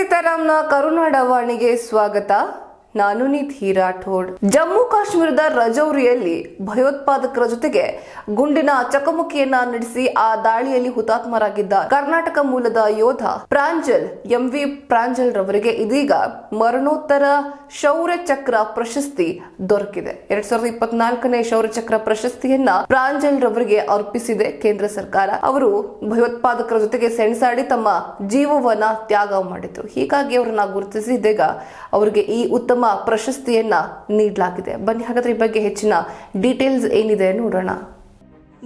ಸೀತಾರಾಮ್ನ ಕರುನಾಡ ವಾಣಿಗೆ ಸ್ವಾಗತ. ನಾನು ನಿಧಿ ರಾಠೋಡ್. ಜಮ್ಮು ಕಾಶ್ಮೀರದ ರಜೌರಿಯಲ್ಲಿ ಭಯೋತ್ಪಾದಕರ ಜೊತೆಗೆ ಗುಂಡಿನ ಚಕಮಕಿಯನ್ನ ನಡೆಸಿ ಆ ದಾಳಿಯಲ್ಲಿ ಹುತಾತ್ಮರಾಗಿದ್ದ ಕರ್ನಾಟಕ ಮೂಲದ ಯೋಧ ಪ್ರಾಂಜಲ್, ಎಂವಿ ಪ್ರಾಂಜಲ್ ರವರಿಗೆ ಇದೀಗ ಮರಣೋತ್ತರ ಶೌರ್ಯ ಚಕ್ರ ಪ್ರಶಸ್ತಿ ದೊರಕಿದೆ. ಎರಡ್ ಸಾವಿರದ ಇಪ್ಪತ್ನಾಲ್ಕನೇ ಶೌರ್ಯ ಚಕ್ರ ಪ್ರಶಸ್ತಿಯನ್ನ ಪ್ರಾಂಜಲ್ ರವರಿಗೆ ಅರ್ಪಿಸಿದೆ ಕೇಂದ್ರ ಸರ್ಕಾರ. ಅವರು ಭಯೋತ್ಪಾದಕರ ಜೊತೆಗೆ ಸೆಣಸಾಡಿ ತಮ್ಮ ಜೀವವನ್ನ ತ್ಯಾಗ ಮಾಡಿದ್ರು. ಹೀಗಾಗಿ ಅವರನ್ನ ಗುರುತಿಸಿ ಅವರಿಗೆ ಈ ಉತ್ತಮ ಪ್ರಶಸ್ತಿಯನ್ನ ನೀಡಲಾಗಿದೆ. ಬನ್ನಿ, ಹಾಗಾದ್ರೆ ಈ ಬಗ್ಗೆ ಹೆಚ್ಚಿನ ಡೀಟೇಲ್ಸ್ ಏನಿದೆ ನೋಡೋಣ.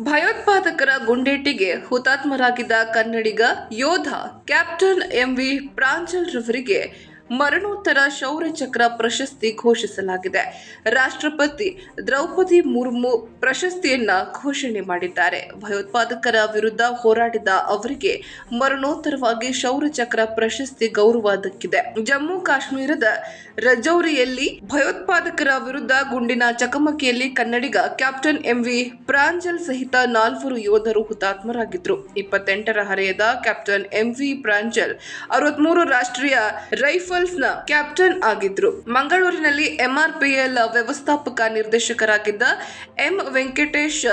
ಭಯೋತ್ಪಾದಕರ ಗುಂಡೇಟಿಗೆ ಹುತಾತ್ಮರಾಗಿದ್ದ ಕನ್ನಡಿಗ ಯೋಧ ಕ್ಯಾಪ್ಟನ್ ಎಂ ವಿ ಪ್ರಾಂಜಲ್ ರವರಿಗೆ ಮರಣೋತ್ತರ ಶೌರ್ಯ ಚಕ್ರ ಪ್ರಶಸ್ತಿ ಘೋಷಿಸಲಾಗಿದೆ. ರಾಷ್ಟ್ರಪತಿ ದ್ರೌಪದಿ ಮುರ್ಮು ಪ್ರಶಸ್ತಿಯನ್ನ ಘೋಷಣೆ ಮಾಡಿದ್ದಾರೆ. ಭಯೋತ್ಪಾದಕರ ವಿರುದ್ಧ ಹೋರಾಡಿದ ಅವರಿಗೆ ಮರಣೋತ್ತರವಾಗಿ ಶೌರ್ಯ ಚಕ್ರ ಪ್ರಶಸ್ತಿ ಗೌರವ ದಕ್ಕಿದೆ ಜಮ್ಮು ಕಾಶ್ಮೀರದ ರಜೌರಿಯಲ್ಲಿ ಭಯೋತ್ಪಾದಕರ ವಿರುದ್ಧ ಗುಂಡಿನ ಚಕಮಕಿಯಲ್ಲಿ ಕನ್ನಡಿಗ ಕ್ಯಾಪ್ಟನ್ ಎಂವಿ ಪ್ರಾಂಜಲ್ ಸಹಿತ ನಾಲ್ವರು ಯೋಧರು ಹುತಾತ್ಮರಾಗಿದ್ರು ಇಪ್ಪತ್ತೆಂಟರ ಹರೆಯದ ಕ್ಯಾಪ್ಟನ್ ಎಂವಿ ಪ್ರಾಂಜಲ್, ಅರವತ್ಮೂರು ರಾಷ್ಟ್ರೀಯ ರೈಫಲ್ಸ್ನ ಕ್ಯಾಪ್ಟನ್ ಆಗಿದ್ರು. ಮಂಗಳೂರಿನಲ್ಲಿ ಎಂಆರ್ಪಿಎಲ್ ವ್ಯವಸ್ಥಾಪಕ ನಿರ್ದೇಶಕರಾಗಿದ್ದ ಎಂ ವೆಂಕಟೇಶ್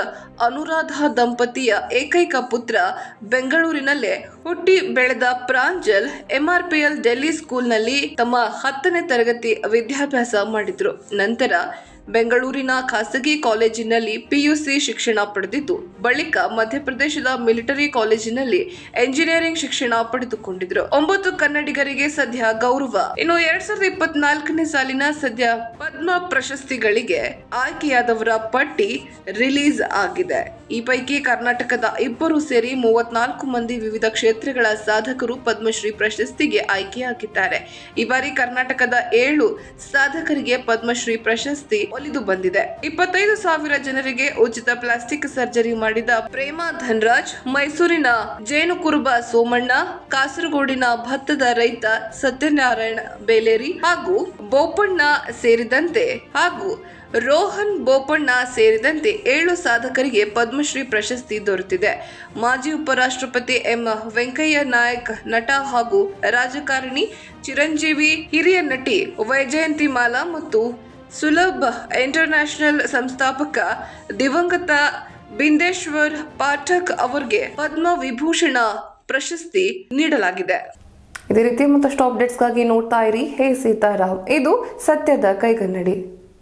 ಅನುರಾಧ ದಂಪತಿಯ ಏಕೈಕ ಪುತ್ರ ಬೆಂಗಳೂರಿನಲ್ಲೇ ಹುಟ್ಟಿ ಬೆಳೆದ ಪ್ರಾಂಜಲ್ ಎಂಆರ್ಪಿಎಲ್ ಡೆಲ್ಲಿ ಸ್ಕೂಲ್ನಲ್ಲಿ ತಮ್ಮ ಹತ್ತನೇ ತರಗತಿ ವಿದ್ಯಾಭ್ಯಾಸ ಮಾಡಿದ್ರು. ನಂತರ ಬೆಂಗಳೂರಿನ ಖಾಸಗಿ ಕಾಲೇಜಿನಲ್ಲಿ ಪಿಯುಸಿ ಶಿಕ್ಷಣ ಪಡೆದಿದ್ದು, ಬಳಿಕ ಮಧ್ಯಪ್ರದೇಶದ ಮಿಲಿಟರಿ ಕಾಲೇಜಿನಲ್ಲಿ ಎಂಜಿನಿಯರಿಂಗ್ ಶಿಕ್ಷಣ ಪಡೆದುಕೊಂಡಿದ್ರು. ಒಂಬತ್ತು ಕನ್ನಡಿಗರಿಗೆ ಸದ್ಯ ಗೌರವ. ಇನ್ನು ಎರಡ್ ಸಾವಿರದ ಇಪ್ಪತ್ನಾಲ್ಕನೇ ಸಾಲಿನ ಸದ್ಯ ಪದ್ಮ ಪ್ರಶಸ್ತಿಗಳಿಗೆ ಆಯ್ಕೆಯಾದವರ ಪಟ್ಟಿ ರಿಲೀಸ್ ಆಗಿದೆ. ಈ ಪೈಕಿ ಕರ್ನಾಟಕದ ಇಬ್ಬರು ಸೇರಿ ಮೂವತ್ನಾಲ್ಕು ಮಂದಿ ವಿವಿಧ ಕ್ಷೇತ್ರಗಳ ಸಾಧಕರು ಪದ್ಮಶ್ರೀ ಪ್ರಶಸ್ತಿಗೆ ಆಯ್ಕೆಯಾಗಿದ್ದಾರೆ. ಈ ಬಾರಿ ಕರ್ನಾಟಕದ ಏಳು ಸಾಧಕರಿಗೆ ಪದ್ಮಶ್ರೀ ಪ್ರಶಸ್ತಿ ಒಲಿದು ಬಂದಿದೆ. ಇಪ್ಪತ್ತೈದು ಸಾವಿರ ಜನರಿಗೆ ಉಚಿತ ಪ್ಲಾಸ್ಟಿಕ್ ಸರ್ಜರಿ ಮಾಡಿದ ಪ್ರೇಮಾ ಧನ್ರಾಜ್, ಮೈಸೂರಿನ ಜೇನುಕುರುಬ ಸೋಮಣ್ಣ, ಕಾಸರಗೋಡಿನ ಭತ್ತದ ರೈತ ಸತ್ಯನಾರಾಯಣ ಬೇಲೇರಿ ಹಾಗೂ ಬೋಪಣ್ಣ ಸೇರಿದಂತೆ ಹಾಗೂ ರೋಹನ್ ಬೋಪಣ್ಣ ಸೇರಿದಂತೆ ಏಳು ಸಾಧಕರಿಗೆ ಪದ್ಮಶ್ರೀ ಪ್ರಶಸ್ತಿ ದೊರೆತಿದೆ. ಮಾಜಿ ಉಪರಾಷ್ಟ್ರಪತಿ ಎಂ. ವೆಂಕಯ್ಯ ನಾಯಕ್ ನಟ ಹಾಗೂ ರಾಜಕಾರಣಿ ಚಿರಂಜೀವಿ, ಹಿರಿಯ ನಟಿ ವೈಜಯಂತಿ ಮಾಲಾ ಮತ್ತು ಸುಲಭ್ ಇಂಟರ್ನ್ಯಾಷನಲ್ ಸಂಸ್ಥಾಪಕ ದಿವಂಗತ ಬಿಂದೇಶ್ವರ್ ಪಾಠಕ್ ಅವರಿಗೆ ಪದ್ಮ ವಿಭೂಷಣ ಪ್ರಶಸ್ತಿ ನೀಡಲಾಗಿದೆ. ಇದೇ ರೀತಿ ಮತ್ತಷ್ಟು ಅಪ್ಡೇಟ್ಸ್ಗಾಗಿ ನೋಡ್ತಾ ಇರಿ. ಹೇ ಸೀತಾರಾಮ್. ಇದು ಸತ್ಯದ ಕೈಗನ್ನಡಿ.